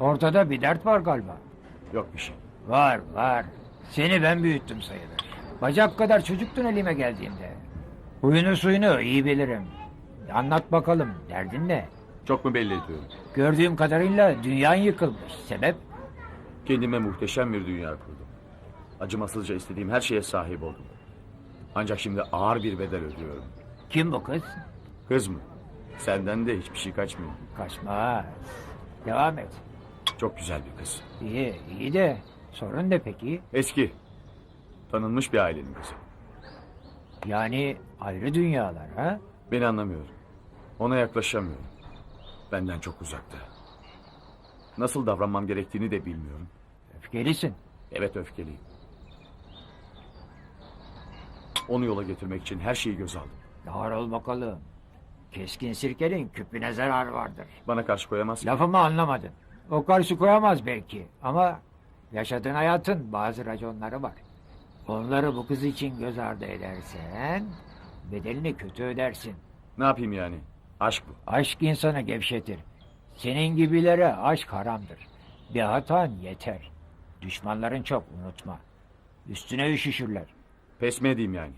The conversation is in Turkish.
Ortada bir dert var galiba. Yok bir şey. Var var. Seni ben büyüttüm sayılır. Bacak kadar çocuktun elime geldiğinde. Huyunu suyunu iyi bilirim. Anlat bakalım derdin ne? Çok mu belli ediyorum? Gördüğüm kadarıyla dünyan yıkılmış. Sebep? Kendime muhteşem bir dünya kurdum. Acımasızca istediğim her şeye sahip oldum. Ancak şimdi ağır bir bedel ödüyorum. Kim bu kız? Kız mı? Senden de hiçbir şey kaçmıyor. Kaçmaz. Devam et. Çok güzel bir kız. İyi, iyi de sorun ne peki? Eski. Tanınmış bir ailenin kızı. Yani ayrı dünyalar ha? Beni anlamıyor. Ona yaklaşamıyorum. Benden çok uzakta. Nasıl davranmam gerektiğini de bilmiyorum. Öfkelisin. Evet öfkeliyim. Onu yola getirmek için her şeyi göz aldım. Ol bakalım. Keskin sirkenin küpüne zarar vardır. Bana karşı koyamaz ki. Lafımı anlamadın. O karşı koyamaz belki ama yaşadığın hayatın bazı raconları var. Onları bu kız için göz ardı edersen bedelini kötü ödersin. Ne yapayım yani? Aşk bu. Aşk insanı gevşetir. Senin gibilere aşk haramdır. Bir hatan yeter. Düşmanların çok unutma. Üstüne üşüşürler. Pes mi edeyim yani?